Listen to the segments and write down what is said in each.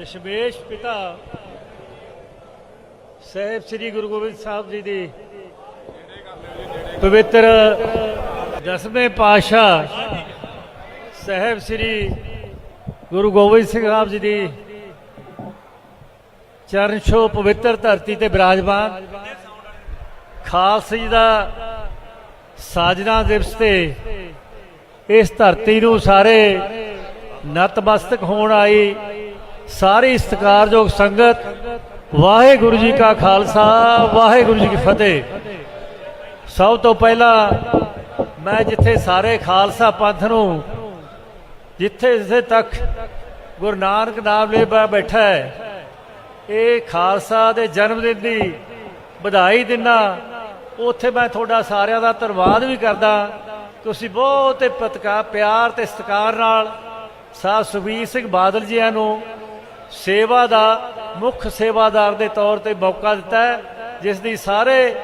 ਦਸ਼ਮੇਸ਼ ਪਿਤਾ ਸਾਹਿਬ ਸ੍ਰੀ ਗੁਰੂ ਗੋਬਿੰਦ ਸਾਹਿਬ ਜੀ ਦੀ ਪਵਿੱਤਰ ਦਸਵੇਂ ਪਾਤਸ਼ਾਹ ਸਾਹਿਬ ਸ੍ਰੀ ਗੁਰੂ ਗੋਬਿੰਦ ਸਿੰਘ ਸਾਹਿਬ ਜੀ ਦੀ ਚਰਨ ਛੋ ਪਵਿੱਤਰ ਧਰਤੀ ਤੇ ਬਿਰਾਜਮਾਨ ਖਾਲਸਾ ਜੀ ਦਾ ਸਾਜਨਾ ਦਿਵਸ ਤੇ ਇਸ ਧਰਤੀ ਨੂੰ ਸਾਰੇ ਨਤਮਸਤਕ ਹੋਣ ਆਈ ਸਾਰੀ ਸਤਿਕਾਰਯੋਗ ਸੰਗਤ, ਵਾਹਿਗੁਰੂ ਜੀ ਕਾ ਖਾਲਸਾ, ਵਾਹਿਗੁਰੂ ਜੀ ਕੀ ਫਤਿਹ। ਸਭ ਤੋਂ ਪਹਿਲਾਂ ਮੈਂ ਜਿੱਥੇ ਸਾਰੇ ਖਾਲਸਾ ਪੰਥ ਨੂੰ, ਜਿੱਥੇ ਜਿੱਥੇ ਤੱਕ ਗੁਰੂ ਨਾਨਕ ਨਾਮ ਲੈ ਬੈ- ਬੈਠਾ ਹੈ, ਇਹ ਖਾਲਸਾ ਦੇ ਜਨਮ ਦਿਨ ਦੀ ਵਧਾਈ ਦਿੰਦਾ ਉੱਥੇ ਮੈਂ ਤੁਹਾਡਾ ਸਾਰਿਆਂ ਦਾ ਧੰਨਵਾਦ ਵੀ ਕਰਦਾ। ਤੁਸੀਂ ਬਹੁਤ ਹੀ ਪਤਕਾ, ਪਿਆਰ ਤੇ ਸਤਿਕਾਰ ਨਾਲ ਸਾਹ ਸੁਖਬੀਰ ਸਿੰਘ ਬਾਦਲ ਜੀਆਂ ਨੂੰ ਸੇਵਾ ਦਾ ਮੁੱਖ ਸੇਵਾਦਾਰ ਦੇ ਤੌਰ ਤੇ ਮੌਕਾ ਦਿੱਤਾ ਹੈ, ਜਿਸ ਦੀ ਸਾਰੇ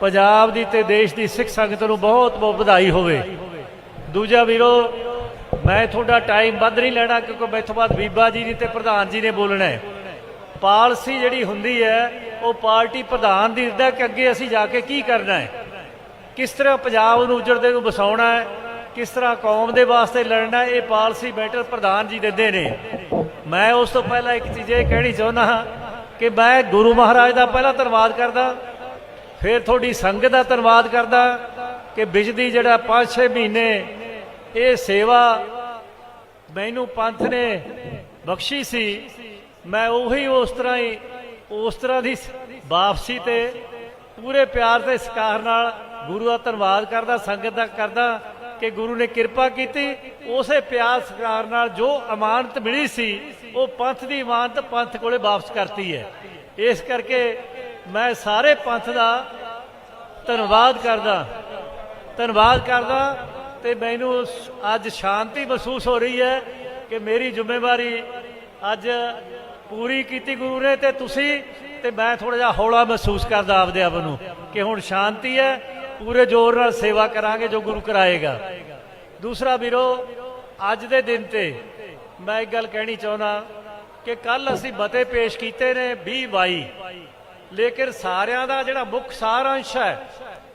ਪੰਜਾਬ ਦੀ ਤੇ ਦੇਸ਼ ਦੀ ਸਿੱਖ ਸੰਗਤ ਨੂੰ ਬਹੁਤ ਬਹੁਤ ਵਧਾਈ ਹੋਵੇ। ਦੂਜਾ ਵੀਰੋ, ਮੈਂ ਤੁਹਾਡਾ ਟਾਈਮ ਵੱਧ ਨਹੀਂ ਲੈਣਾ ਕਿਉਂਕਿ ਮੈਥੋਂ ਬਾਅਦ ਬੀਬਾ ਜੀ ਨੇ ਤੇ ਪ੍ਰਧਾਨ ਜੀ ਨੇ ਬੋਲਣਾ ਹੈ। ਪਾਲਿਸੀ ਜਿਹੜੀ ਹੁੰਦੀ ਹੈ, ਉਹ ਪਾਰਟੀ ਪ੍ਰਧਾਨ ਦੀ ਹੁੰਦਾ ਕਿ ਅੱਗੇ ਅਸੀਂ ਜਾ ਕੇ ਕੀ ਕਰਨਾ ਹੈ? ਕਿਸ ਤਰ੍ਹਾਂ ਪੰਜਾਬ ਨੂੰ ਉਜੜਦੇ ਨੂੰ ਬਸਾਉਣਾ ਹੈ? ਕਿਸ ਤਰ੍ਹਾਂ ਕੌਮ ਦੇ ਵਾਸਤੇ ਲੜਨਾ ਇਹ ਪਾਲਿਸੀ ਬੈਟਰ ਪ੍ਰਧਾਨ ਜੀ ਦਿੰਦੇ ਨੇ। ਮੈਂ ਉਸ ਤੋਂ ਪਹਿਲਾਂ ਇੱਕ ਚੀਜ਼ ਇਹ ਕਹਿਣੀ ਚਾਹੁੰਦਾ ਹਾਂ ਕਿ ਮੈਂ ਗੁਰੂ ਮਹਾਰਾਜ ਦਾ ਪਹਿਲਾਂ ਧੰਨਵਾਦ ਕਰਦਾ, ਫਿਰ ਤੁਹਾਡੀ ਸੰਗਤ ਦਾ ਧੰਨਵਾਦ ਕਰਦਾ ਕਿ ਬਿਜਲੀ ਜਿਹੜਾ 5-6 ਮਹੀਨੇ ਇਹ ਸੇਵਾ ਮੈਨੂੰ ਪੰਥ ਨੇ ਬਖਸ਼ੀ ਸੀ, ਮੈਂ ਉਹੀ ਉਸ ਤਰ੍ਹਾਂ ਹੀ, ਉਸ ਤਰ੍ਹਾਂ ਦੀ ਵਾਪਸੀ ਤੇ ਪੂਰੇ ਪਿਆਰ ਤੇ ਸਤਿਕਾਰ ਨਾਲ ਗੁਰੂ ਦਾ ਧੰਨਵਾਦ ਕਰਦਾ, ਸੰਗਤ ਦਾ ਕਰਦਾ। ਕਿ ਗੁਰੂ ਨੇ ਕਿਰਪਾ ਕੀਤੀ, ਉਸੇ ਪਿਆਰ ਸਤਿਕਾਰ ਨਾਲ ਜੋ ਅਮਾਨਤ ਮਿਲੀ ਸੀ, ਉਹ ਪੰਥ ਦੀ ਅਮਾਨਤ ਪੰਥ ਕੋਲੇ ਵਾਪਸ ਕਰਤੀ ਹੈ। ਇਸ ਕਰਕੇ ਮੈਂ ਸਾਰੇ ਪੰਥ ਦਾ ਧੰਨਵਾਦ ਕਰਦਾ ਧੰਨਵਾਦ ਕਰਦਾ ਤੇ ਮੈਨੂੰ ਅੱਜ ਸ਼ਾਂਤੀ ਮਹਿਸੂਸ ਹੋ ਰਹੀ ਹੈ ਕਿ ਮੇਰੀ ਜ਼ਿੰਮੇਵਾਰੀ ਅੱਜ ਪੂਰੀ ਕੀਤੀ ਗੁਰੂ ਨੇ ਤੇ ਤੁਸੀਂ, ਤੇ ਮੈਂ ਥੋੜਾ ਜਿਹਾ ਹੌਲਾ ਮਹਿਸੂਸ ਕਰਦਾ ਆਪਦੇ ਆਪ ਨੂੰ ਕਿ ਹੁਣ ਸ਼ਾਂਤੀ ਹੈ ਪੂਰੇ ਜ਼ੋਰ ਨਾਲ ਸੇਵਾ ਕਰਾਂਗੇ ਜੋ ਗੁਰੂ ਕਰਾਏਗਾ। ਦੂਸਰਾ ਵੀਰੋ, ਅੱਜ ਦੇ ਦਿਨ ਤੇ ਮੈਂ ਇੱਕ ਗੱਲ ਕਹਿਣੀ ਚਾਹੁੰਦਾ ਕਿ ਕੱਲ ਅਸੀਂ ਮਤੇ ਪੇਸ਼ ਕੀਤੇ ਨੇ 20 22 ਲੇਕਿਨ ਸਾਰਿਆਂ ਦਾ ਜਿਹੜਾ ਮੁੱਖ ਸਾਰ ਅੰਸ਼ ਹੈ,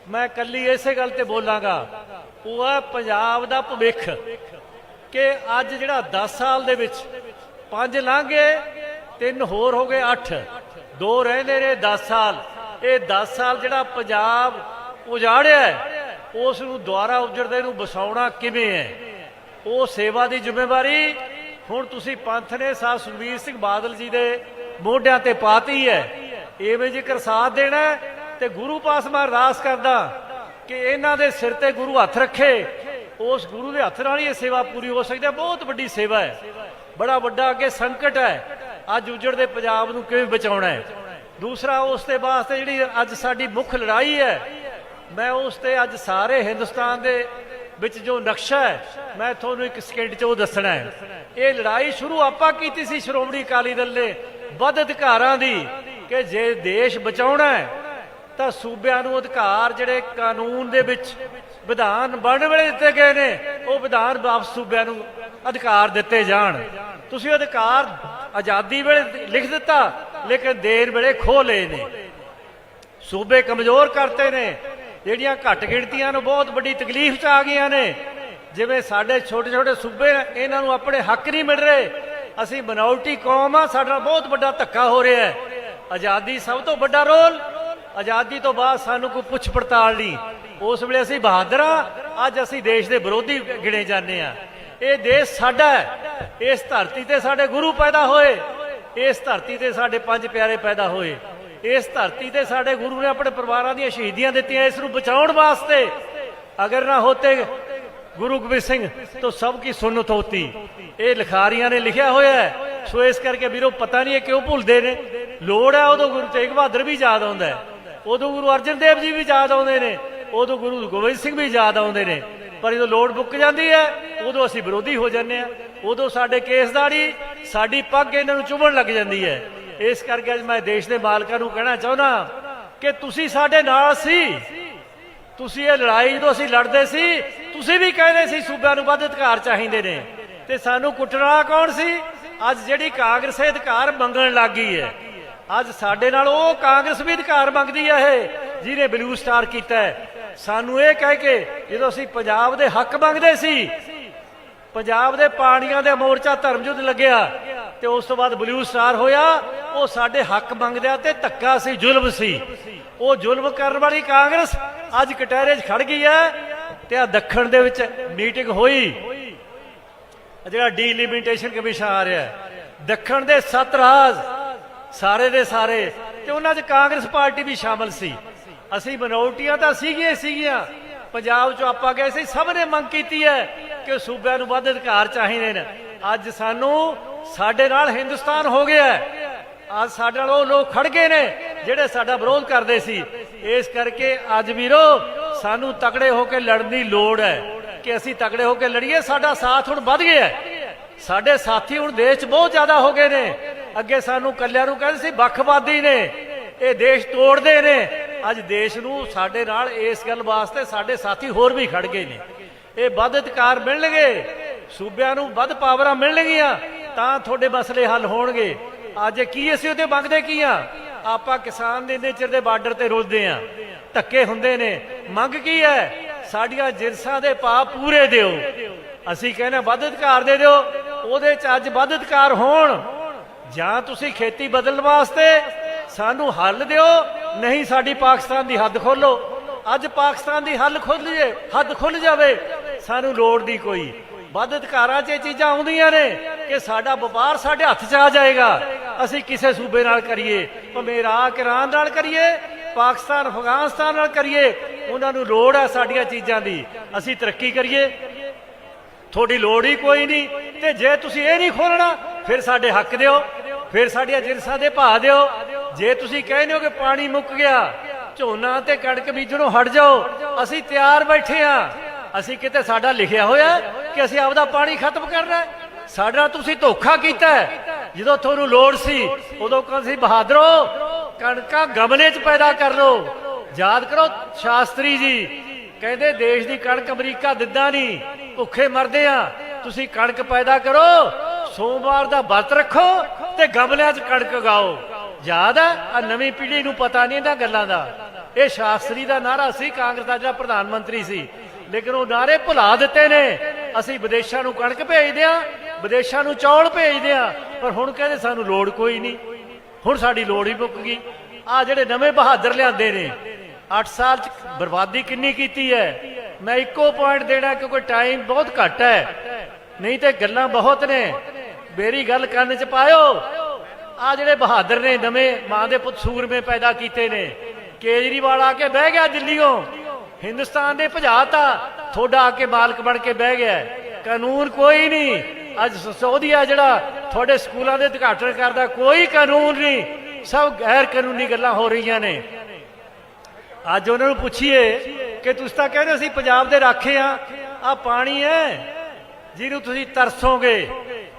ਮੈਂ ਕੱਲੀ ਇਸੇ ਗੱਲ ਤੇ ਬੋਲਾਂਗਾ। ਉਹ ਹੈ ਪੰਜਾਬ ਦਾ ਭਵਿੱਖ। ਕਿ ਅੱਜ ਜਿਹੜਾ 10 ਸਾਲ ਦੇ ਵਿੱਚ ਪੰਜ ਲੰਘੇ, ਤਿੰਨ ਹੋਰ ਹੋ ਗਏ 8 ਦੋ ਰਹਿੰਦੇ ਨੇ 10 ਸਾਲ। ਇਹ 10 ਸਾਲ ਜਿਹੜਾ ਪੰਜਾਬ ਉਜਾੜਿਆ ਹੈ, ਉਸ ਨੂੰ ਦੁਆਰਾ ਉਜੜਦੇ ਨੂੰ ਬਸਾਉਣਾ ਕਿਵੇਂ ਹੈ? ਉਹ ਸੇਵਾ ਦੀ ਜ਼ਿੰਮੇਵਾਰੀ ਹੁਣ ਤੁਸੀਂ ਪੰਥ ਨੇ ਸਾਹ ਸੁਖਬੀਰ ਸਿੰਘ ਬਾਦਲ ਜੀ ਦੇ ਮੋਢਿਆਂ ਤੇ ਪਾਤੀ ਹੈ। ਐਵੇਂ ਜੇਕਰ ਸਾਥ ਦੇਣਾ ਤੇ ਗੁਰੂ ਪਾਸ ਮੈਂ ਅਰਦਾਸ ਕਰਦਾ ਕਿ ਇਹਨਾਂ ਦੇ ਸਿਰ ਤੇ ਗੁਰੂ ਹੱਥ ਰੱਖੇ। ਉਸ ਗੁਰੂ ਦੇ ਹੱਥ ਨਾਲ ਹੀ ਇਹ ਸੇਵਾ ਪੂਰੀ ਹੋ ਸਕਦੀ ਹੈ। ਬਹੁਤ ਵੱਡੀ ਸੇਵਾ ਹੈ। ਬੜਾ ਵੱਡਾ ਅੱਗੇ ਸੰਕਟ ਹੈ। ਅੱਜ ਉਜੜਦੇ ਪੰਜਾਬ ਨੂੰ ਕਿਵੇਂ ਬਚਾਉਣਾ ਹੈ? ਦੂਸਰਾ ਉਸ ਦੇ ਵਾਸਤੇ ਜਿਹੜੀ ਅੱਜ ਸਾਡੀ ਮੁੱਖ ਲੜਾਈ ਹੈ ਮੈਂ ਉਸ ਤੇ ਅੱਜ ਸਾਰੇ ਹਿੰਦੁਸਤਾਨ ਦੇ ਵਿੱਚ ਜੋ ਨਕਸ਼ਾ ਹੈ, ਮੈਂ ਤੁਹਾਨੂੰ ਇੱਕ ਸਕਿੰਟ 'ਚ ਉਹ ਦੱਸਣਾ ਹੈ। ਇਹ ਲੜਾਈ ਸ਼ੁਰੂ ਆਪਾਂ ਕੀਤੀ ਸੀ ਸ਼੍ਰੋਮਣੀ ਅਕਾਲੀ ਦਲ ਨੇ, ਵੱਧ ਅਧਿਕਾਰਾਂ ਦੀ ਕਿ ਜੇ ਦੇਸ਼ ਬਚਾਉਣਾ ਹੈ, ਤਾਂ ਸੂਬਿਆਂ ਨੂੰ ਅਧਿਕਾਰ ਜਿਹੜੇ ਕਾਨੂੰਨ ਦੇ ਵਿੱਚ ਵਿਧਾਨ ਬਣਨ ਵੇਲੇ ਦਿੱਤੇ ਗਏ ਨੇ, ਉਹ ਵਿਧਾਨ ਵਾਪਸ ਸੂਬਿਆਂ ਨੂੰ ਅਧਿਕਾਰ ਦਿੱਤੇ ਜਾਣ। ਤੁਸੀਂ ਅਧਿਕਾਰ ਆਜ਼ਾਦੀ ਵੇਲੇ ਲਿਖ ਦਿੱਤਾ, ਲੇਕਿਨ ਦੇਰ ਵੇਲੇ ਖੋਹ ਲਏ ਨੇ। ਸੂਬੇ ਕਮਜ਼ੋਰ ਕਰਤੇ ਨੇ ਜਿਹੜੀਆਂ ਘੱਟ ਗਿਣਤੀਆਂ ਨੂੰ ਬਹੁਤ ਵੱਡੀ ਤਕਲੀਫ ਚ ਆ ਗਈਆਂ ਨੇ, ਜਿਵੇਂ ਸਾਡੇ ਛੋਟੇ ਛੋਟੇ ਸੂਬੇ, ਇਹਨਾਂ ਨੂੰ ਆਪਣੇ ਹੱਕ ਨਹੀਂ ਮਿਲ ਰਹੇ। ਅਸੀਂ ਮਿਨੋਰਟੀ ਕੌਮ ਆ, ਸਾਡਾ ਬਹੁਤ ਵੱਡਾ ਧੱਕਾ ਹੋ ਰਿਹਾ ਹੈ। ਆਜ਼ਾਦੀ ਸਭ ਤੋਂ ਵੱਡਾ ਰੋਲ, ਆਜ਼ਾਦੀ ਤੋਂ ਬਾਅਦ ਸਾਨੂੰ ਕੋਈ ਪੁੱਛ ਪੜਤਾਲ ਨਹੀਂ। ਉਸ ਵੇਲੇ ਅਸੀਂ ਬਹਾਦਰ ਆ, ਅੱਜ ਅਸੀਂ ਦੇਸ਼ ਦੇ ਵਿਰੋਧੀ ਗਿਣੇ ਜਾਂਦੇ ਆ। ਇਹ ਦੇਸ਼ ਸਾਡਾ ਹੈ। ਇਸ ਧਰਤੀ ਤੇ ਸਾਡੇ ਗੁਰੂ ਪੈਦਾ ਹੋਏ, ਇਸ ਧਰਤੀ ਤੇ ਸਾਡੇ ਪੰਜ ਪਿਆਰੇ ਪੈਦਾ ਹੋਏ। ਇਸ ਧਰਤੀ ਤੇ ਸਾਡੇ ਗੁਰੂ ਨੇ ਆਪਣੇ ਪਰਿਵਾਰਾਂ ਦੀਆਂ ਸ਼ਹੀਦੀਆਂ ਦਿੱਤੀਆਂ, ਇਸ ਨੂੰ ਬਚਾਉਣ ਵਾਸਤੇ ਅਗਰ ਨਾ ਹੋਤੇ ਗੁਰੂ ਗੋਬਿੰਦ ਸਿੰਘ, ਤੋਂ ਸਭ ਕੀ ਸੁਨਤ ਹੋਤੀ ਇਹ ਲਿਖਾਰੀਆਂ ਨੇ ਲਿਖਿਆ ਹੋਇਆ ਹੈ। ਸੋ ਇਸ ਕਰਕੇ ਵੀਰੋ, ਪਤਾ ਨਹੀਂ ਇਹ ਕਿਉਂ ਭੁੱਲਦੇ ਨੇ। ਲੋੜ ਹੈ ਉਦੋਂ ਗੁਰੂ ਤੇਗ ਬਹਾਦਰ ਵੀ ਯਾਦ ਆਉਂਦਾ ਹੈ। ਉਦੋਂ ਗੁਰੂ ਅਰਜਨ ਦੇਵ ਜੀ ਵੀ ਯਾਦ ਆਉਂਦੇ ਨੇ। ਉਦੋਂ ਗੁਰੂ ਗੋਬਿੰਦ ਸਿੰਘ ਵੀ ਯਾਦ ਆਉਂਦੇ ਨੇ। ਪਰ ਜਦੋਂ ਲੋੜ ਬੁੱਕ ਜਾਂਦੀ ਹੈ, ਉਦੋਂ ਅਸੀਂ ਵਿਰੋਧੀ ਹੋ ਜਾਂਦੇ ਆ ਉਦੋਂ ਸਾਡੇ ਕੇਸਦਾੜੀ ਸਾਡੀ ਪੱਗ ਇਹਨਾਂ ਨੂੰ ਚੁਭਣ ਲੱਗ ਜਾਂਦੀ ਹੈ। ਇਸ ਕਰਕੇ ਅੱਜ ਮੈਂ ਦੇਸ਼ ਦੇ ਮਾਲਕਾਂ ਨੂੰ ਕਹਿਣਾ ਚਾਹੁੰਦਾ ਕਿ ਤੁਸੀਂ ਸਾਡੇ ਨਾਲ ਸੀ। ਤੁਸੀਂ ਇਹ ਲੜਾਈ ਜਦੋਂ ਅਸੀਂ ਲੜਦੇ ਸੀ, ਤੁਸੀਂ ਵੀ ਕਹਿੰਦੇ ਸੀ ਸੂਬਿਆਂ ਨੂੰ ਵੱਧ ਅਧਿਕਾਰ ਚਾਹੀਦੇ ਨੇ। ਤੇ ਸਾਨੂੰ ਕੁੱਟਣ ਕੌਣ ਸੀ? ਅੱਜ ਜਿਹੜੀ ਕਾਂਗਰਸ ਇਹ ਅਧਿਕਾਰ ਮੰਗਣ ਲੱਗੀ ਹੈ। ਅੱਜ ਸਾਡੇ ਨਾਲ ਉਹ ਕਾਂਗਰਸ ਵੀ ਅਧਿਕਾਰ ਮੰਗਦੀ ਹੈ ਇਹ, ਜਿਹਨੇ ਬਲੂ ਸਟਾਰ ਕੀਤਾ ਸਾਨੂੰ ਇਹ ਕਹਿ ਕੇ ਜਦੋਂ ਅਸੀਂ ਪੰਜਾਬ ਦੇ ਹੱਕ ਮੰਗਦੇ ਸੀ, ਪੰਜਾਬ ਦੇ ਪਾਣੀਆਂ ਦੇ ਮੋਰਚਾ ਧਰਮਯੁੱਧ ਲੱਗਿਆ ਤੇ ਉਸ ਤੋਂ ਬਾਅਦ ਬਲੂ ਸਟਾਰ ਹੋਇਆ। ਉਹ ਸਾਡੇ ਹੱਕ ਮੰਗਦਿਆਂ ਤੇ ਧੱਕਾ ਸੀ, ਜ਼ੁਲਮ ਸੀ। ਉਹ ਜ਼ੁਲਮ ਕਰਨ ਵਾਲੀ ਕਾਂਗਰਸ ਅੱਜ ਕਟਹਿਰੇ 'ਚ ਖੜ ਗਈ ਹੈ ਤੇ ਆ ਦੱਖਣ ਦੇ ਵਿੱਚ ਮੀਟਿੰਗ ਹੋਈ। ਜਿਹੜਾ ਡੀਲਿਮਿਟੇਸ਼ਨ ਕਮਿਸ਼ਨ ਆ ਰਿਹਾ ਦੱਖਣ ਦੇ ਸੱਤ ਰਾਜ, ਸਾਰੇ ਦੇ ਸਾਰੇ ਤੇ ਉਹਨਾਂ 'ਚ ਕਾਂਗਰਸ ਪਾਰਟੀ ਵੀ ਸ਼ਾਮਲ ਸੀ। ਅਸੀਂ ਮਿਨੋਰਟੀਆਂ ਤਾਂ ਸੀਗੀਆਂ ਸੀਗੀਆਂ। ਪੰਜਾਬ 'ਚੋਂ ਆਪਾਂ ਗਏ ਸੀ ਸਭ ਨੇ ਮੰਗ ਕੀਤੀ ਹੈ ਕਿ ਸੂਬਿਆਂ ਨੂੰ ਵੱਧ ਅਧਿਕਾਰ ਚਾਹੀਦੇ ਨੇ। ਅੱਜ ਸਾਨੂੰ ਸਾਡੇ ਨਾਲ ਹਿੰਦੁਸਤਾਨ ਹੋ ਗਿਆ ਅੱਜ ਸਾਡੇ ਨਾਲ ਉਹ ਲੋਕ ਖੜ ਗਏ ਨੇ, ਜਿਹੜੇ ਸਾਡਾ ਵਿਰੋਧ ਕਰਦੇ ਸੀ। ਇਸ ਕਰਕੇ ਅੱਜ ਵੀਰੋ, ਸਾਨੂੰ ਤਕੜੇ ਹੋ ਕੇ ਲੜਨ ਦੀ ਲੋੜ ਹੈ ਕਿ ਅਸੀਂ ਤਕੜੇ ਹੋ ਕੇ ਲੜੀਏ। ਸਾਡਾ ਸਾਥ ਹੁਣ ਵੱਧ ਗਿਆ ਹੈ। ਸਾਡੇ ਸਾਥੀ ਹੁਣ ਦੇਸ਼ 'ਚ ਬਹੁਤ ਜ਼ਿਆਦਾ ਹੋ ਗਏ ਨੇ। ਅੱਗੇ ਸਾਨੂੰ ਕੱਲਿਆਂ ਨੂੰ ਕਹਿੰਦੇ ਸੀ, ਵੱਖਵਾਦੀ ਨੇ। ਇਹ ਦੇਸ਼ ਤੋੜਦੇ ਨੇ। ਅੱਜ ਦੇਸ਼ ਨੂੰ ਸਾਡੇ ਨਾਲ ਇਸ ਗੱਲ ਵਾਸਤੇ ਸਾਡੇ ਸਾਥੀ ਹੋਰ ਵੀ ਖੜ ਗਏ ਨੇ। ਇਹ ਵੱਧ ਅਧਿਕਾਰ ਮਿਲਣਗੇ। ਸੂਬਿਆਂ ਨੂੰ ਵੱਧ ਪਾਵਰਾਂ ਮਿਲਣਗੀਆਂ। ਤਾਂ ਤੁਹਾਡੇ ਮਸਲੇ ਹੱਲ ਹੋਣਗੇ। ਅੱਜ ਕੀ ਅਸੀਂ ਉਹਦੇ ਮੰਗਦੇ ਕੀ ਆ? ਆਪਾਂ ਕਿਸਾਨ ਦੇ ਇੰਨੇ ਚਿਰ ਦੇ ਬਾਰਡਰ ਤੇ ਰੋਲਦੇ ਆ। ਧੱਕੇ ਹੁੰਦੇ ਨੇ। ਮੰਗ ਕੀ ਹੈ? ਸਾਡੀਆਂ ਜਿਨਸਾਂ ਦੇ ਭਾਅ ਪੂਰੇ ਦਿਓ। ਅਸੀਂ ਕਹਿੰਦੇ ਵੱਧ ਅਧਿਕਾਰ ਦੇ ਦਿਓ। ਉਹਦੇ ਚ ਅੱਜ ਵੱਧ ਅਧਿਕਾਰ ਹੋਣ। ਜਾਂ ਤੁਸੀਂ ਖੇਤੀ ਬਦਲਣ ਵਾਸਤੇ ਸਾਨੂੰ ਹੱਲ ਦਿਓ, ਨਹੀਂ ਸਾਡੀ ਪਾਕਿਸਤਾਨ ਦੀ ਹੱਦ ਖੋਲੋ। ਅੱਜ ਪਾਕਿਸਤਾਨ ਦੀ ਹੱਲ ਖੁੱਲ ਜੇ ਹੱਦ ਖੁੱਲ ਜਾਵੇ। ਸਾਨੂੰ ਲੋੜ ਦੀ ਕੋਈ। ਵੱਧ ਅਧਿਕਾਰਾਂ 'ਚ ਇਹ ਚੀਜ਼ਾਂ ਆਉਂਦੀਆਂ ਨੇ ਕਿ ਸਾਡਾ ਵਪਾਰ ਸਾਡੇ ਹੱਥ 'ਚ ਆ ਜਾਏਗਾ। ਅਸੀਂ ਕਿਸੇ ਸੂਬੇ ਨਾਲ ਕਰੀਏ, ਭਾਵੇਂ ਇਰਾਕ, ਇਰਾਨ ਨਾਲ ਕਰੀਏ, ਪਾਕਿਸਤਾਨ, ਅਫਗਾਨਿਸਤਾਨ ਨਾਲ ਕਰੀਏ, ਉਹਨਾਂ ਨੂੰ ਲੋੜ ਹੈ ਸਾਡੀਆਂ ਚੀਜ਼ਾਂ ਦੀ। ਅਸੀਂ ਤਰੱਕੀ ਕਰੀਏ। ਤੁਹਾਡੀ ਲੋੜ ਹੀ ਕੋਈ ਨਹੀਂ ਤੇ ਜੇ ਤੁਸੀਂ ਇਹ ਨਹੀਂ ਖੋਲਣਾ ਫਿਰ ਸਾਡੇ ਹੱਕ ਦਿਓ, ਫਿਰ ਸਾਡੀਆਂ ਜਿਨਸਾਂ ਦੇ ਭਾਅ ਦਿਓ। ਜੇ ਤੁਸੀਂ ਕਹਿੰਦੇ ਹੋ ਕਿ ਪਾਣੀ ਮੁੱਕ ਗਿਆ, ਝੋਨਾ ਤੇ ਕਣਕ ਬੀਜਣੋਂ ਹਟ ਜਾਓ, ਅਸੀਂ ਤਿਆਰ ਬੈਠੇ ਆ ਅਸੀਂ ਕਿਤੇ ਸਾਡਾ ਲਿਖਿਆ ਹੋਇਆ ਕਿ ਅਸੀਂ ਆਪਦਾ ਪਾਣੀ ਖਤਮ ਕਰਨਾ ਹੈ। ਸਾਡਾ ਤੁਸੀਂ ਧੋਖਾ ਕੀਤਾ ਜਦੋਂ ਤੁਹਾਨੂੰ ਲੋੜ ਸੀ, ਉਦੋਂ ਕਹਿੰਦੇ ਸੀ, ਬਹਾਦਰੋ, ਕਣਕਾਂ ਗਮਲੇ 'ਚ ਪੈਦਾ ਕਰ ਲਓ। ਯਾਦ ਕਰੋ ਸ਼ਾਸਤਰੀ ਜੀ, ਕਹਿੰਦੇ ਦੇਸ਼ ਦੀ ਕਣਕ ਅਮਰੀਕਾ ਦਿੰਦਾ ਨਹੀਂ, ਭੁੱਖੇ ਮਰਦੇ ਆ। ਤੁਸੀਂ ਕਣਕ ਪੈਦਾ ਕਰੋ, ਸੋਮਵਾਰ ਦਾ ਵਰਤ ਰੱਖੋ ਤੇ ਗਮਲਿਆਂ 'ਚ ਕਣਕ ਉਗਾਓ। ਯਾਦ ਆ ਆ ਨਵੀਂ ਪੀੜ੍ਹੀ ਨੂੰ ਪਤਾ ਨਹੀਂ ਇਹਨਾਂ ਗੱਲਾਂ ਦਾ। ਇਹ ਸ਼ਾਸਤਰੀ ਦਾ ਨਾਰਾ ਸੀ, ਕਾਂਗਰਸ ਦਾ ਜਿਹੜਾ ਪ੍ਰਧਾਨ ਮੰਤਰੀ ਸੀ। ਲੇਕਿਨ ਉਹ ਨਾਰੇ ਭੁਲਾ ਦਿੱਤੇ ਨੇ। ਅਸੀਂ ਵਿਦੇਸ਼ਾਂ ਨੂੰ ਕਣਕ ਭੇਜਦੇ ਆ ਵਿਦੇਸ਼ਾਂ ਨੂੰ ਚੌਲ ਭੇਜਦੇ ਆ ਪਰ ਹੁਣ ਕਹਿੰਦੇ ਸਾਨੂੰ ਲੋੜ ਕੋਈ ਨਹੀਂ। ਹੁਣ ਸਾਡੀ ਲੋੜ ਹੀ ਮੁੱਕ ਗਈ। ਆ ਜਿਹੜੇ ਨਵੇਂ ਬਹਾਦਰ ਲਿਆਂਦੇ ਨੇ 8 ਸਾਲ ਚ ਬਰਬਾਦੀ ਕਿੰਨੀ ਕੀਤੀ ਹੈ? ਮੈਂ ਇੱਕੋ ਪੁਆਇੰਟ ਦੇਣਾ ਕਿਉਂਕਿ ਟਾਈਮ ਬਹੁਤ ਘੱਟ ਹੈ। ਨਹੀਂ ਤੇ ਗੱਲਾਂ ਬਹੁਤ ਨੇ। ਮੇਰੀ ਗੱਲ ਕੰਨ ਚ ਪਾਇਓ। ਆ ਜਿਹੜੇ ਬਹਾਦਰ ਨੇ ਨਵੇਂ ਮਾਂ ਦੇ ਪੁੱਤ ਸੂਰਮੇ ਪੈਦਾ ਕੀਤੇ ਨੇ, ਕੇਜਰੀਵਾਲ ਆ ਕੇ ਬਹਿ ਗਿਆ ਦਿੱਲੀੋਂ। ਹਿੰਦੁਸਤਾਨ ਦੇ ਭਜਾਤਾ ਤੁਹਾਡਾ ਆ ਕੇ ਮਾਲਕ ਬਣ ਕੇ ਬਹਿ ਗਿਆ। ਕਾਨੂੰਨ ਕੋਈ ਨਹੀਂ। ਅੱਜ ਸੌਦੀਆ ਜਿਹੜਾ ਤੁਹਾਡੇ ਸਕੂਲਾਂ ਦੇ ਉਦਘਾਟਨ ਕਰਦਾ, ਕੋਈ ਕਾਨੂੰਨ ਨਹੀਂ। ਸਭ ਗੈਰ ਕਾਨੂੰਨੀ ਗੱਲਾਂ ਹੋ ਰਹੀਆਂ ਨੇ। ਅੱਜ ਉਹਨਾਂ ਨੂੰ ਪੁੱਛੀਏ ਕਿ ਤੁਸੀਂ ਤਾਂ ਕਹਿੰਦੇ ਅਸੀਂ ਪੰਜਾਬ ਦੇ ਰਾਖੇ ਆ। ਆ ਪਾਣੀ ਹੈ, ਜਿਹਨੂੰ ਤੁਸੀਂ ਤਰਸੋਗੇ।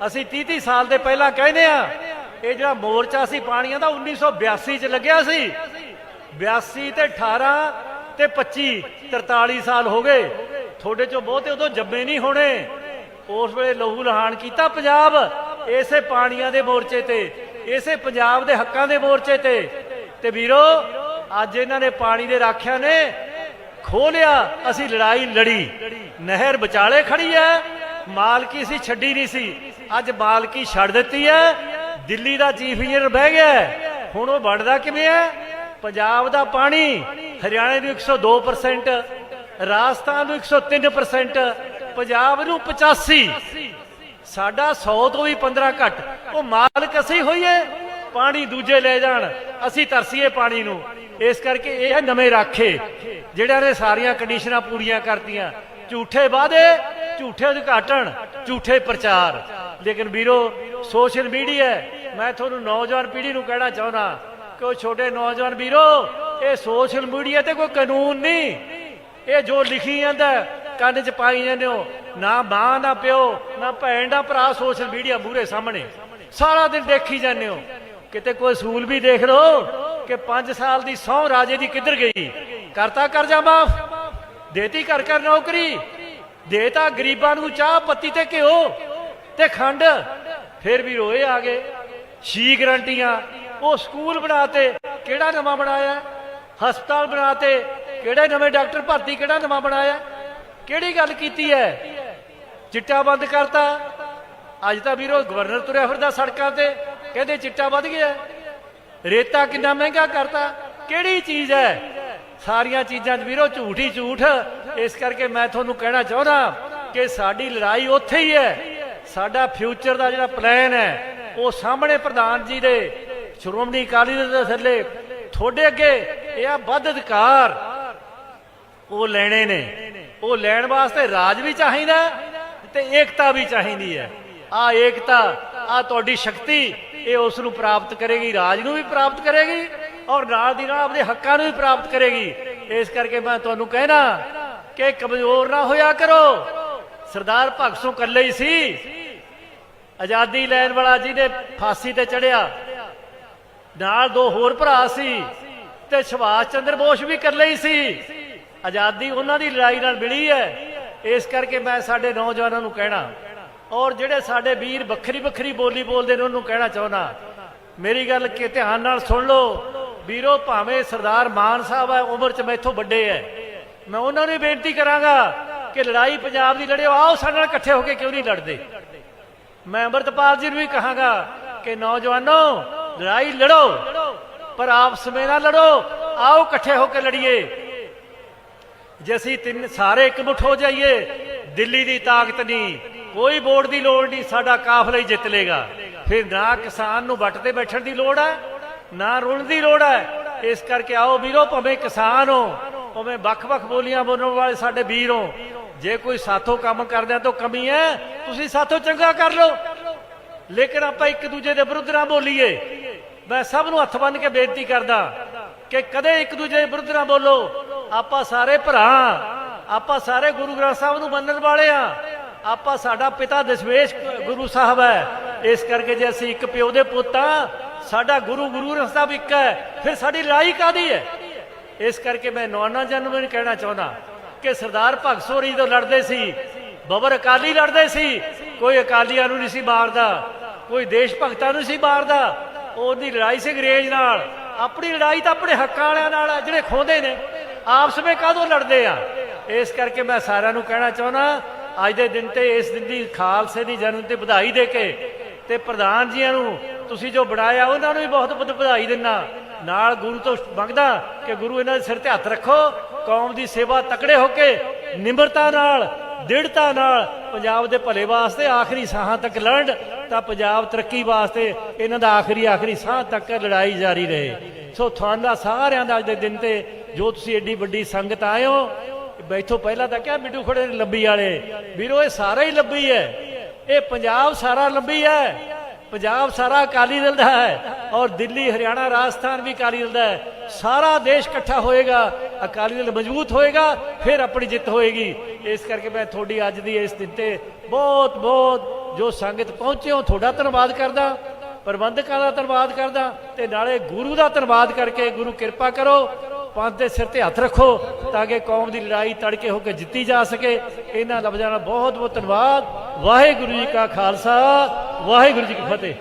ਅਸੀਂ 30 30 ਸਾਲ ਦੇ ਪਹਿਲਾਂ ਕਹਿੰਦੇ ਆ, ਇਹ ਜਿਹੜਾ ਮੋਰਚਾ ਸੀ ਪਾਣੀਆਂ ਦਾ 1982 ਚ ਲੱਗਿਆ ਸੀ। 82 ਤੇ 18 ਤੇ 25 43 ਸਾਲ ਹੋ ਗਏ। ਤੁਹਾਡੇ ਚੋਂ ਬਹੁਤੇ ਉਦੋਂ ਜੰਮੇ ਨਹੀਂ ਹੋਣੇ। ਉਸ ਵੇਲੇ ਲਹੂ ਲਹਾਨ ਕੀਤਾ ਪੰਜਾਬ, ਇਸੇ ਪਾਣੀਆਂ ਦੇ ਮੋਰਚੇ ਤੇ, ਇਸੇ ਪੰਜਾਬ ਦੇ ਹੱਕਾਂ ਦੇ ਮੋਰਚੇ ਤੇ। ਤੇ ਵੀਰੋ, ਅੱਜ ਇਹਨਾਂ ਨੇ ਪਾਣੀ ਦੇ ਰਾਖਿਆਂ ਨੇ ਖੋਲਿਆ, ਅਸੀਂ ਲੜਾਈ ਲੜੀ। ਨਹਿਰ ਵਿਚਾਲੇ ਖੜੀ ਹੈ, ਮਾਲਕੀ ਸੀ ਛੱਡੀ ਨਹੀਂ ਸੀ। ਅੱਜ ਮਾਲਕੀ ਛੱਡ ਦਿੱਤੀ ਹੈ, ਦਿੱਲੀ ਦਾ ਚੀਫ ਇੰਜੀਨੀਅਰ ਬਹਿ ਗਿਆ ਹੁਣ ਉਹ ਬਣਦਾ ਕਿਵੇਂ ਹੈ? ਪੰਜਾਬ ਦਾ ਪਾਣੀ। ਹਰਿਆਣੇ ਨੂੰ 102% ਰਾਜਸਥਾਨ ਨੂੰ 103% ਪੰਜਾਬ ਨੂੰ 85 ਸਾਡਾ 100 ਤੋਂ ਵੀ 15 ਘੱਟ। ਉਹ ਮਾਲਕ ਅਸੀਂ ਹੋਈਏ, ਪਾਣੀ ਦੂਜੇ ਲੈ ਜਾਣ। ਅਸੀਂ ਤਰਸੀਏ ਪਾਣੀ ਨੂੰ। ਇਸ ਕਰਕੇ ਇਹ ਨਵੇਂ ਰਾਖੇ, ਜਿਹੜਿਆਂ ਨੇ ਸਾਰੀਆਂ ਕੰਡੀਸ਼ਨਾਂ ਪੂਰੀਆਂ ਕਰਤੀਆਂ। ਝੂਠੇ ਵਾਅਦੇ, ਝੂਠੇ ਉਦਘਾਟਨ, ਝੂਠੇ ਪ੍ਰਚਾਰ। ਲੇਕਿਨ ਵੀਰੋ, ਸੋਸ਼ਲ ਮੀਡੀਆ ਮੈਂ ਤੁਹਾਨੂੰ ਨੌਜਵਾਨ ਪੀੜ੍ਹੀ ਨੂੰ ਕਹਿਣਾ ਚਾਹੁੰਦਾ ਕਿ ਉਹ ਛੋਟੇ ਨੌਜਵਾਨ ਵੀਰੋ ਇਹ ਸੋਸ਼ਲ ਮੀਡੀਆ ਤੇ ਕੋਈ ਕਾਨੂੰਨ ਨਹੀਂ। ਇਹ ਜੋ ਲਿਖੀ ਜਾਂਦਾ, ਕੰਨ 'ਚ ਪਾਈ ਜਾਂਦੇ ਹੋ। ਨਾ ਮਾਂ, ਨਾ ਪਿਓ, ਨਾ ਭੈਣ ਦਾ ਭਰਾ ਸੋਸ਼ਲ ਮੀਡੀਆ ਮੂਹਰੇ ਸਾਹਮਣੇ। ਸਾਰਾ ਦਿਨ ਦੇਖੀ ਜਾਂਦੇ ਹੋ। ਕਿਤੇ ਕੋਈ ਅਸੂਲ ਵੀ ਦੇਖ ਲਓ ਕਿ 5 ਸਾਲ ਦੀ ਸਹੁੰ ਰਾਜੇ ਦੀ ਕਿੱਧਰ ਗਈ। ਕਰਤਾ ਕਰਜ਼ਾ ਮਾਫ। ਦੇਤੀ ਕਰ ਕਰ ਨੌਕਰੀ। ਦੇਤਾ ਗਰੀਬਾਂ ਨੂੰ ਚਾਹ ਪੱਤੀ ਤੇ ਘਿਓ ਤੇ ਖੰਡ। ਫਿਰ ਵੀ ਰੋਏ ਆ ਗਏ। ਛੀ ਗਰੰਟੀਆਂ। ਉਹ ਸਕੂਲ ਬਣਾਤੇ। ਕਿਹੜਾ ਨਵਾਂ ਬਣਾਇਆ? ਹਸਪਤਾਲ ਬਣਾਤੇ ਕਿਹੜੇ ਨਵੇਂ ਡਾਕਟਰ ਭਰਤੀ ਕਿਹੜਾ ਨਵਾਂ ਬਣਾਇਆ? ਕਿਹੜੀ ਗੱਲ ਕੀਤੀ ਹੈ? ਚਿੱਟਾ ਬੰਦ ਕਰਤਾ। ਅੱਜ ਤਾਂ ਵੀਰੋ ਗਵਰਨਰ ਤੁਰਿਆ ਫਿਰਦਾ ਸੜਕਾਂ ਤੇ, ਕਹਿੰਦੇ ਚਿੱਟਾ ਵੱਧ ਗਿਆ। ਰੇਤਾ ਕਿੰਨਾ ਮਹਿੰਗਾ ਕਰਤਾ। ਕਿਹੜੀ ਚੀਜ਼ ਹੈ? ਸਾਰੀਆਂ ਚੀਜ਼ਾਂ 'ਚ ਵੀਰੋ ਝੂਠ ਹੀ ਝੂਠ। ਇਸ ਕਰਕੇ ਮੈਂ ਤੁਹਾਨੂੰ ਕਹਿਣਾ ਚਾਹੁੰਦਾ ਕਿ ਸਾਡੀ ਲੜਾਈ ਉੱਥੇ ਹੀ ਹੈ। ਸਾਡਾ ਫਿਊਚਰ ਦਾ ਜਿਹੜਾ ਪਲਾਨ ਹੈ, ਉਹ ਸਾਹਮਣੇ ਪ੍ਰਧਾਨ ਜੀ ਦੇ, ਸ਼੍ਰੋਮਣੀ ਅਕਾਲੀ ਦਲ ਦੇ ਥੱਲੇ, ਤੁਹਾਡੇ ਅੱਗੇ ਇਹ ਆ ਵੱਧ ਅਧਿਕਾਰ ਉਹ ਲੈਣੇ ਨੇ। ਉਹ ਲੈਣ ਵਾਸਤੇ ਰਾਜ ਵੀ ਚਾਹੀਦਾ ਤੇ ਏਕਤਾ ਵੀ ਚਾਹੀਦੀ ਹੈ। ਆ ਏਕਤਾ, ਆ ਤੁਹਾਡੀ ਸ਼ਕਤੀ, ਇਹ ਉਸ ਨੂੰ ਪ੍ਰਾਪਤ ਕਰੇਗੀ, ਰਾਜ ਨੂੰ ਵੀ ਪ੍ਰਾਪਤ ਕਰੇਗੀ ਔਰ ਨਾਲ ਦੀ ਨਾਲ ਆਪਣੇ ਹੱਕਾਂ ਨੂੰ ਵੀ ਪ੍ਰਾਪਤ ਕਰੇਗੀ। ਇਸ ਕਰਕੇ ਮੈਂ ਤੁਹਾਨੂੰ ਕਹਿਣਾ ਕਿ ਕਮਜ਼ੋਰ ਨਾ ਹੋਇਆ ਕਰੋ। ਸਰਦਾਰ ਭਗਤ ਸਿੰਘ ਇਕੱਲੇ ਹੀ ਸੀ। ਆਜ਼ਾਦੀ ਲੈਣ ਵਾਲਾ ਜੀ ਨੇ ਫਾਂਸੀ ਤੇ ਚੜਿਆ ਨਾਲ ਦੋ ਹੋਰ ਭਰਾ ਸੀ। ਤੇ ਸੁਭਾਸ਼ ਚੰਦਰ ਬੋਸ ਵੀ ਇਕੱਲੇ ਹੀ ਸੀ। ਆਜ਼ਾਦੀ ਉਹਨਾਂ ਦੀ ਲੜਾਈ ਨਾਲ ਮਿਲੀ ਹੈ। ਇਸ ਕਰਕੇ ਮੈਂ ਸਾਡੇ ਨੌਜਵਾਨਾਂ ਨੂੰ ਕਹਿਣਾ, ਔਰ ਜਿਹੜੇ ਸਾਡੇ ਵੀਰ ਵੱਖਰੀ ਵੱਖਰੀ ਬੋਲੀ ਬੋਲਦੇ ਨੇ ਉਹਨੂੰ ਕਹਿਣਾ ਚਾਹੁੰਦਾ, ਮੇਰੀ ਗੱਲ ਕਿ ਧਿਆਨ ਨਾਲ ਸੁਣ ਲਓ, ਵੀਰੋ ਭਾਵੇਂ ਸਰਦਾਰ ਮਾਨ ਸਾਹਿਬ ਹੈ ਉਮਰ 'ਚ ਮੈਥੋਂ ਵੱਡੇ ਹੈ ਮੈਂ ਉਹਨਾਂ ਨੂੰ ਵੀ ਬੇਨਤੀ ਕਰਾਂਗਾ ਕਿ ਲੜਾਈ ਪੰਜਾਬ ਦੀ ਲੜਿਓ, ਆਓ ਸਾਡੇ ਨਾਲ ਇਕੱਠੇ ਹੋ ਕੇ ਕਿਉਂ ਨਹੀਂ ਲੜਦੇ? ਮੈਂ ਅੰਮ੍ਰਿਤਪਾਲ ਜੀ ਨੂੰ ਵੀ ਕਹਾਂਗਾ ਕਿ ਨੌਜਵਾਨੋ, ਲੜਾਈ ਲੜੋ। ਪਰ ਆਪਸ ਵਿੱਚ ਨਾ ਲੜੋ। ਆਓ ਇਕੱਠੇ ਹੋ ਕੇ ਲੜੀਏ। ਜੇ ਅਸੀਂ ਤਿੰਨ ਸਾਰੇ ਇਕਮੁੱਠ ਹੋ ਜਾਈਏ, ਦਿੱਲੀ ਦੀ ਤਾਕਤ ਨਹੀਂ। ਕੋਈ ਵੋਟ ਦੀ ਲੋੜ ਨਹੀਂ, ਸਾਡਾ ਕਾਫਲਾ ਹੀ ਜਿੱਤ ਲੇਗਾ ਫਿਰ ਨਾ ਕਿਸਾਨ ਨੂੰ ਵੱਟ ਤੇ ਬੈਠਣ ਦੀ ਲੋੜ ਹੈ ਨਾ ਰੁਣ ਦੀ ਲੋੜ ਹੈ ਇਸ ਕਰਕੇ ਆਓ ਵੀਰੋ, ਭਾਵੇਂ ਕਿਸਾਨ ਹੋ, ਭਾਵੇਂ ਵੱਖ-ਵੱਖ ਬੋਲੀਆਂ ਬੋਲਣ ਵਾਲੇ ਸਾਡੇ ਵੀਰ ਹੋ। ਜੇ ਕੋਈ ਸਾਥੋਂ ਕੰਮ ਕਰਦਿਆਂ ਤੋਂ ਕਮੀ ਹੈ, ਤੁਸੀਂ ਸਾਥੋਂ ਚੰਗਾ ਕਰ ਲਓ। ਲੇਕਿਨ ਆਪਾਂ ਇੱਕ ਦੂਜੇ ਦੇ ਵਿਰੁੱਧ ਨਾ ਬੋਲੀਏ। ਮੈਂ ਸਭ ਨੂੰ ਹੱਥ ਬੰਨ ਕੇ ਬੇਨਤੀ ਕਰਦਾ ਕਿ ਕਦੇ ਇੱਕ ਦੂਜੇ ਦੇ ਵਿਰੁੱਧ ਨਾ ਬੋਲੋ। ਆਪਾਂ ਸਾਰੇ ਭਰਾ, ਆਪਾਂ ਸਾਰੇ ਗੁਰੂ ਗ੍ਰੰਥ ਸਾਹਿਬ ਨੂੰ ਮੰਨਣ ਵਾਲੇ ਆ। ਆਪਾਂ ਸਾਡਾ ਪਿਤਾ ਦਸ਼ਮੇਸ਼ ਗੁਰੂ ਸਾਹਿਬ ਹੈ। ਇਸ ਕਰਕੇ ਜੇ ਅਸੀਂ ਇੱਕ ਪਿਓ ਦੇ ਪੁੱਤ ਆ, ਸਾਡਾ ਗੁਰੂ ਗੁਰੂ ਗ੍ਰੰਥ ਸਾਹਿਬ ਇੱਕ ਹੈ। ਫਿਰ ਸਾਡੀ ਲੜਾਈ ਕਾਦੀ ਹੈ? ਇਸ ਕਰਕੇ ਮੈਂ ਨੌਨਾ ਜਨ ਨੂੰ ਕਹਿਣਾ ਚਾਹੁੰਦਾ ਕਿ ਸਰਦਾਰ ਭਗਤ ਸੋਰੀ ਤੋਂ ਲੜਦੇ ਸੀ, ਬਬਰ ਅਕਾਲੀ ਲੜਦੇ ਸੀ, ਕੋਈ ਅਕਾਲੀਆਂ ਨੂੰ ਨਹੀਂ ਸੀ ਮਾਰਦਾ, ਕੋਈ ਦੇਸ਼ ਭਗਤਾਂ ਨੂੰ ਸੀ ਮਾਰਦਾ ਉਹਦੀ ਲੜਾਈ ਸੀ ਅੰਗਰੇਜ਼ ਨਾਲ। ਆਪਣੀ ਲੜਾਈ ਤਾਂ ਆਪਣੇ ਹੱਕਾਂ ਵਾਲਿਆਂ ਨਾਲ ਜਿਹੜੇ ਖੋਹਦੇ ਨੇ। ਆਪਸ ਵਿੱਚ ਕਾਹਦੋਂ ਲੜਦੇ ਆ? ਇਸ ਕਰਕੇ ਮੈਂ ਸਾਰਿਆਂ ਨੂੰ ਕਹਿਣਾ ਚਾਹੁੰਦਾ, ਅੱਜ ਦੇ ਦਿਨ ਤੇ ਇਸ ਦਿਨ ਦੀ ਖਾਲਸੇ ਦੀ ਜਨਮ ਤੇ ਵਧਾਈ ਦੇ ਕੇ ਤੇ ਪ੍ਰਧਾਨ ਜੀਆਂ ਨੂੰ ਤੁਸੀਂ ਜੋ ਬਣਾਇਆ, ਉਹਨਾਂ ਨੂੰ ਵੀ ਬਹੁਤ ਬਹੁਤ ਵਧਾਈ ਦਿੰਨਾ। ਨਾਲ ਗੁਰੂ ਤੋਂ ਮੰਗਦਾ ਕਿ ਗੁਰੂ ਇਹਨਾਂ ਦੇ ਸਿਰ ਤੇ ਹੱਥ ਰੱਖੋ, ਕੌਮ ਦੀ ਸੇਵਾ ਤਕੜੇ ਹੋ ਕੇ, ਨਿਮਰਤਾ ਨਾਲ, ਦ੍ਰਿੜਤਾ ਨਾਲ ਪੰਜਾਬ ਦੇ ਭਲੇ ਵਾਸਤੇ ਆਖਰੀ ਸਾਹਾਂ ਤੱਕ ਲੜਨ ਤਾਂ ਪੰਜਾਬ ਤਰੱਕੀ ਵਾਸਤੇ ਇਹਨਾਂ ਦਾ ਆਖਰੀ ਆਖਰੀ ਸਾਹ ਤੱਕ ਲੜਾਈ ਜਾਰੀ ਰਹੇ। ਸੋ ਤੁਹਾਡਾ ਸਾਰਿਆਂ ਦਾ ਅੱਜ ਦੇ ਦਿਨ ਤੇ ਜੋ ਤੁਸੀਂ ਏਡੀ ਵੱਡੀ ਸੰਗਤ ਆਏ ਹੋ ਬੈਠੋ ਪਹਿਲਾਂ ਤਾਂ ਕਿਹਾ ਮਿੱਟੂ ਖੜੇ ਲੰਬੀ ਵਾਲੇ। ਵੀਰੋ, ਇਹ ਸਾਰਾ ਹੀ ਲੰਬੀ ਹੈ। ਇਹ ਪੰਜਾਬ ਸਾਰਾ ਲੰਬੀ ਹੈ। ਪੰਜਾਬ ਸਾਰਾ ਅਕਾਲੀ ਦਲ ਦਾ ਹੈ ਔਰ ਦਿੱਲੀ, ਹਰਿਆਣਾ, ਰਾਜਸਥਾਨ ਵੀ ਅਕਾਲੀ ਦਲ ਦਾ ਹੈ। ਸਾਰਾ ਦੇਸ਼ ਇਕੱਠਾ ਹੋਏਗਾ, ਅਕਾਲੀ ਦਲ ਮਜ਼ਬੂਤ ਹੋਏਗਾ, ਫਿਰ ਆਪਣੀ ਜਿੱਤ ਹੋਏਗੀ। ਇਸ ਕਰਕੇ ਮੈਂ ਤੁਹਾਡੀ ਅੱਜ ਦੀ ਇਸ ਦਿਨ ਤੇ ਬਹੁਤ ਬਹੁਤ ਜੋ ਸੰਗਤ ਪਹੁੰਚੇ ਹੋ ਤੁਹਾਡਾ ਧੰਨਵਾਦ ਕਰਦਾ, ਪ੍ਰਬੰਧਕਾਂ ਦਾ ਧੰਨਵਾਦ ਕਰਦਾ ਤੇ ਨਾਲੇ ਗੁਰੂ ਦਾ ਧੰਨਵਾਦ ਕਰਕੇ ਗੁਰੂ ਕਿਰਪਾ ਕਰੋ, ਪੰਥ ਦੇ ਸਿਰ ਤੇ ਹੱਥ ਰੱਖੋ ਤਾਂ ਕਿ ਕੌਮ ਦੀ ਲੜਾਈ ਤੜਕੇ ਹੋ ਕੇ ਜਿੱਤੀ ਜਾ ਸਕੇ। ਇਹਨਾਂ ਲਫ਼ਜ਼ਾਂ ਨਾਲ ਬਹੁਤ ਬਹੁਤ ਧੰਨਵਾਦ। ਵਾਹਿਗੁਰੂ ਜੀ ਕਾ ਖਾਲਸਾ, ਵਾਹਿਗੁਰੂ ਜੀ ਕੀ ਫਤਿਹ।